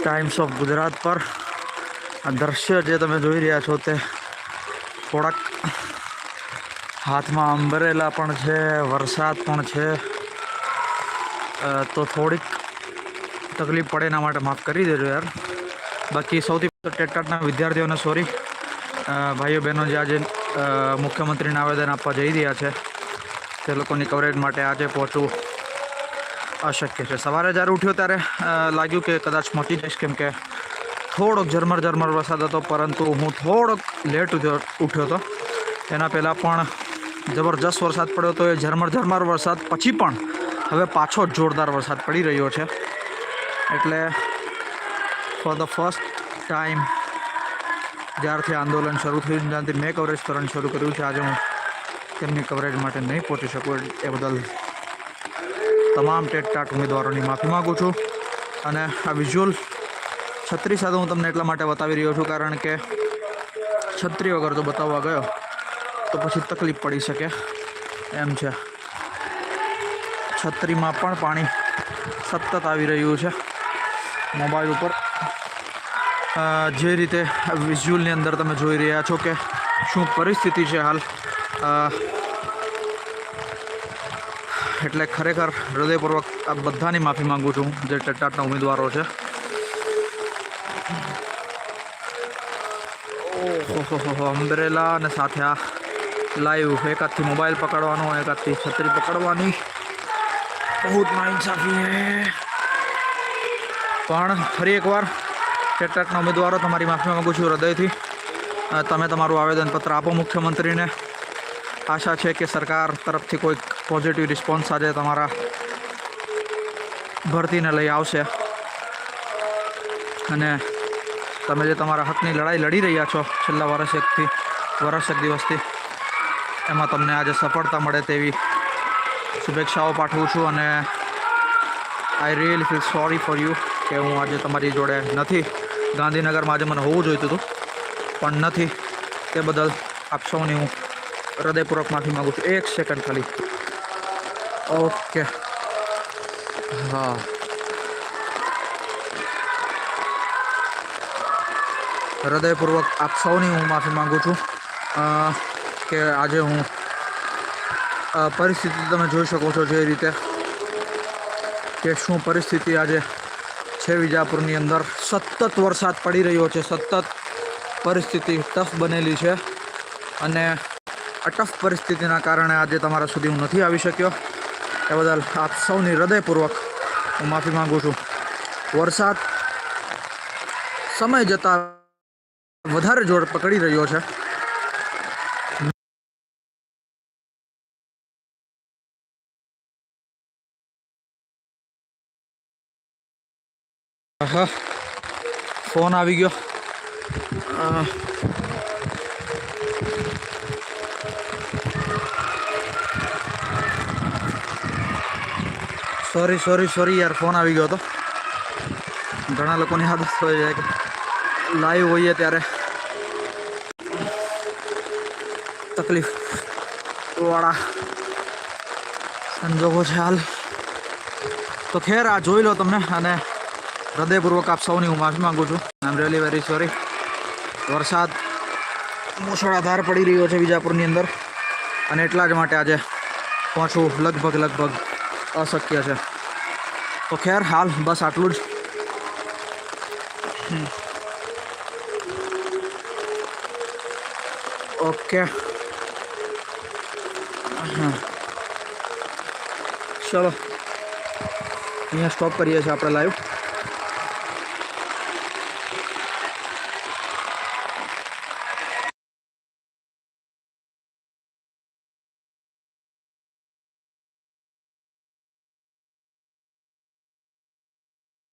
Times of Gujarat પર. આ દ્રશ્ય જે તમે જોઈ રહ્યા છો તે થોડાક હાથમાં અંબરેલા પણ છે, વરસાદ પણ છે. તો થોડીક તકલીફ પડે એના માટે માફ કરી દેજો યાર. બાકી સૌથી ટેટાટના વિદ્યાર્થીઓને સોરી ભાઈઓ બહેનો જે આજે મુખ્યમંત્રીને આવેદન આપવા જઈ રહ્યા છે, તે લોકોની કવરેજ માટે આજે પહોંચવું અશક્ય છે. સવારે જ્યારે ઉઠ્યો ત્યારે લાગ્યું કે કદાચ પહોંચી જઈશ, કેમ કે થોડોક ઝરમર ઝરમર વરસાદ હતો, પરંતુ હું થોડોક લેટ ઉઠ્યો ઉઠ્યો હતો. એના પહેલાં પણ જબરજસ્ત વરસાદ પડ્યો હતો. એ ઝરમર ઝરમર વરસાદ પછી પણ હવે પાછો જોરદાર વરસાદ પડી રહ્યો છે. એટલે ફોર ધ ફર્સ્ટ ટાઈમ જ્યારથી આંદોલન શરૂ થયું ત્યારથી મેં કવરેજ કરવાનું શરૂ કર્યું છે, આજે હું તેમની કવરેજ માટે નહીં પહોંચી શકું એ બદલ તમામ ટેટટાટ ઉમેદવારોની માફી માગું છું. અને આ વિઝ્યુઅલ છત્રી સાથે હું તમને એટલા માટે બતાવી રહ્યો છું, કારણ કે છત્રી વગર જો બતાવવા ગયો, તો પછી તકલીફ પડી શકે. એમ છે. છત્રીમાં પણ પાણી સતત આવી રહ્યું છે, મોબાઈલ ઉપર. જે રીતે વિઝ્યુઅલની અંદર તમે જોઈ રહ્યા છો કે શું પરિસ્થિતિ છે હાલ. એટલે ખરેખર હૃદયપૂર્વક આ બધાની માફી માગું છું જે ટેટાટના ઉમેદવારો છે. અમ્બ્રેલા અને સાથે આ લાઈવ એક હાથથી મોબાઈલ પકડવાનો, એક હાથથી છત્રી પકડવાની. બહુ નાઇન્સાફી હે. પણ ફરી એકવાર ટેટાટના ઉમેદવારો, તમારી માફી માંગુ છું હૃદયથી. તમે તમારું આવેદનપત્ર આપો મુખ્યમંત્રીને. આશા છે કે સરકાર તરફથી કોઈક પોઝિટિવ રિસ્પોન્સ આજે તમારા ભરતીને લઈ આવશે. અને તમે જે તમારા હકની લડાઈ લડી રહ્યા છો છેલ્લા વર્ષ એકથી, વર્ષ એક દિવસથી, એમાં તમને આજે સફળતા મળે તેવી શુભેચ્છાઓ પાઠવું છું અને I really feel sorry for you કે હું આજે તમારી જોડે નથી. ગાંધીનગરમાં આજે મને હોવું જોઈતું હતું, પણ નથી. તે બદલ આપ સૌની હું હૃદયપૂર્વક માફી માગું છું. એક સેકન્ડ ખાલી. ઓકે. હા. હૃદયપૂર્વક આપ સૌની હું માફી માગું છું. કે આજે હું પરિસ્થિતિ તમે જોઈ શકો છો જે રીતે કે શું પરિસ્થિતિ આજે છે વિજાપુરની અંદર. સતત વરસાદ પડી રહ્યો છે. સતત પરિસ્થિતિ ટફ બનેલી છે. અને આ ટફ પરિસ્થિતિના કારણે આજે તમારા સુધી હું નથી આવી શક્યો. એ બદલ આપ સૌની હૃદયપૂર્વક હું માફી માગું છું. વરસાદ સમય જતાં વધારે જોર પકડી રહ્યો છે. ફોન આવી ગયો. સોરી સોરી સોરી યાર ફોન આવી ગયો હતો. ઘણા લોકોની આદત હોય છે. કે લાઈવ હોઈએ ત્યારે. તકલીફ વાળા સંજોગો છે હાલ. તો ખેર, આ જોઈ લો તમને અને હૃદયપૂર્વક આપ સૌની હું માફી માગું છું. I am really very sorry વરસાદ મુશળાધાર પડી રહ્યો છે વિજાપુરની અંદર. અને એટલા જ માટે આજે પહોંચવું લગભગ લગભગ અશક્ય છે તો ખેર હાલ બસ આટલું જ હમ. ઓકે હા ચલો અહીંયા સ્ટોપ કરીએ છીએ આપણે લાઈવ